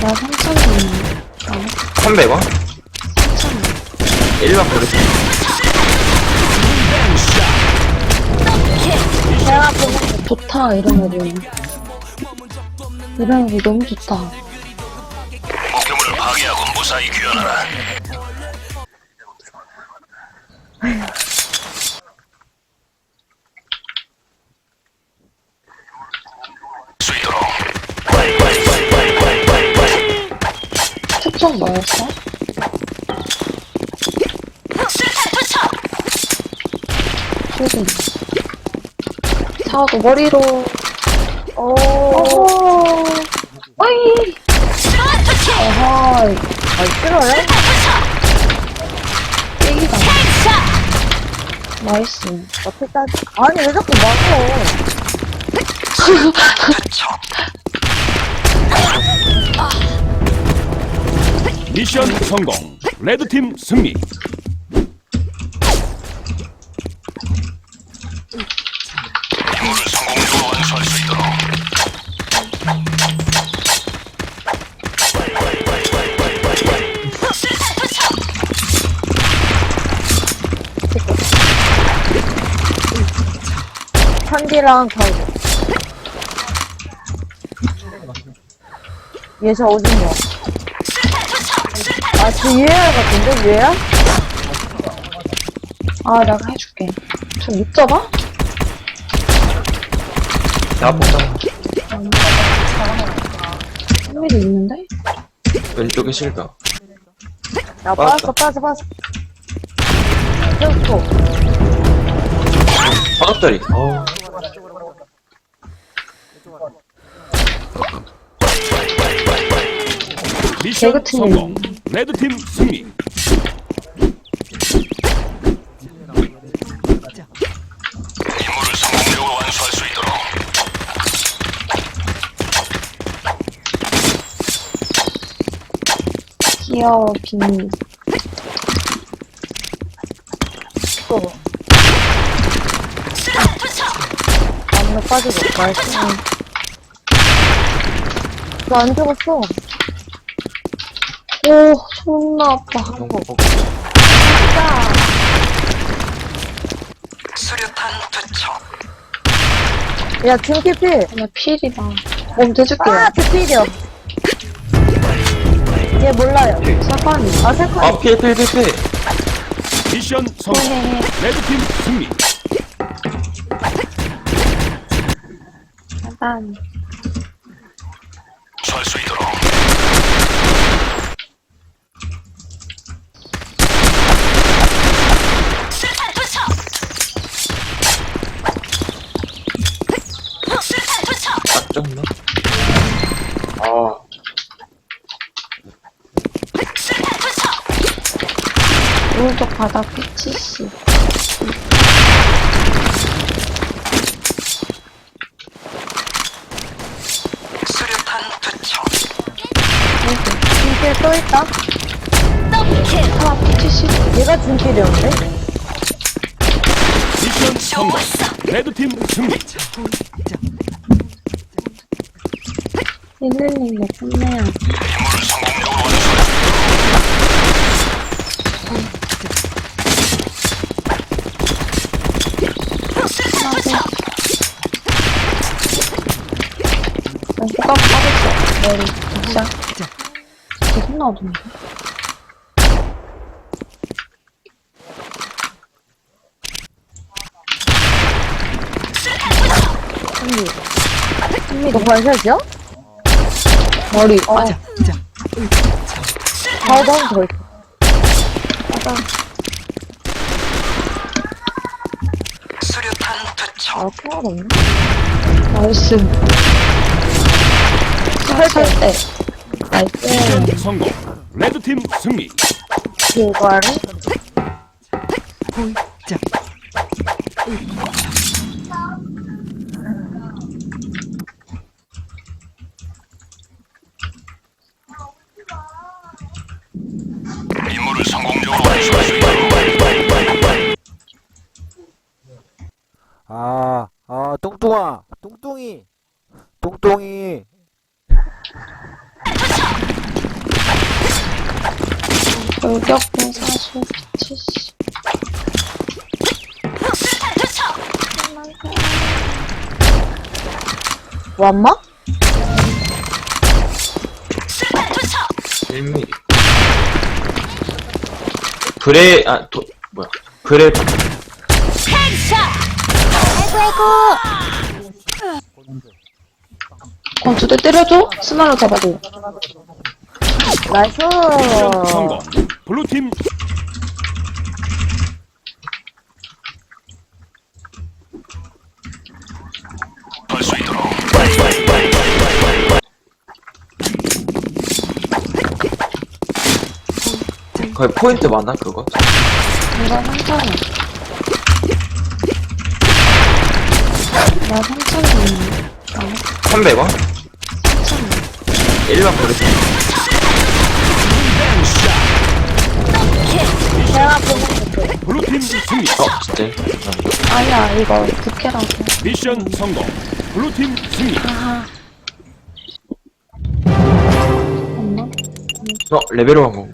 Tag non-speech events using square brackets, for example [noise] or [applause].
나 3천 원. 300원? 1만 버렸어. 내가 보고 좋다, 이런 애들. 이런 애들 너무 좋다. 목표물을 파괴하고 무사히 귀환하라. [laughs] 뭐였어? 소리. 사고 머리로. 오. 어이. 어허이. 아, 싫어요? 깨기다. 나이스. 어떻게까지? 아니, 왜 자꾸 막어? [laughs] 미션 성공. 레드팀 승리. 한디랑 겨울. 얘저 어딨냐? 아, 저 유해야 같은데, 유해야? 아, 내가 해줄게. 저못 잡아? 나 보자. 흥미도 있는데? 왼쪽에 실각. 야, 빠졌다. 빠졌어, 빠졌어, 빠졌어. 계속 바닥다리. 어. 미션 개그 팀. 레드팀 승리. 임무를 성공적으로 완수할 수 있도록 귀여워, 비밀. 또. 안에 빠지고, 나이스. 너안 죽었어. 오, 존나 아파. 수류탄 투척 야, 피피. 나 필이다. 몸 대줄게요. 아, 피필이요. 얘 몰라요. 사과니. 아, 색깔. 아, 피해, 피해, 피해, 피해. 미션 성공. 헤헤헤. 레드팀 승리. 사과니. 취할 수 있도록 딱 졌나? 아. 오른쪽 바닥 피치씨. 수류탄 투척 진필 또 있다? 아, 피치씨. 얘가 진필이었는데? 미션 성공. 레드팀 승리. 111내 끝내야 돼. 임무를 성공적으로 완수할 수나 누가 빠졌어. 머리. 진짜. 계속 나오던데. 너 발샷이야? 머리. 어. 맞아. 바로 한더 있어. 수류탄 투척 아, 통화가 없네. 나이스. 살 때. 나이스. 미션 성공. 레드팀 승리. 이거를? 아, 뚱뚱아, 뚱뚱이, 뚱뚱이. 돌격공 40, 70. 완마? 1mm. 브레, 아, 도, 뭐야. 브레, 어, 두 대 때려줘? 스나로 잡아줘. 나이스. 미션 성공. 블루팀 거의 포인트 많아, 그거? 내가 3천 나 3천원 있네. 300원? 1만 버렸어. 블루팀 승리. 어, 진짜. 감사합니다. 아니야, 이거 부캐라고. 미션 성공. 블루팀 승리. 엄마? 어, 레벨업 한 건가?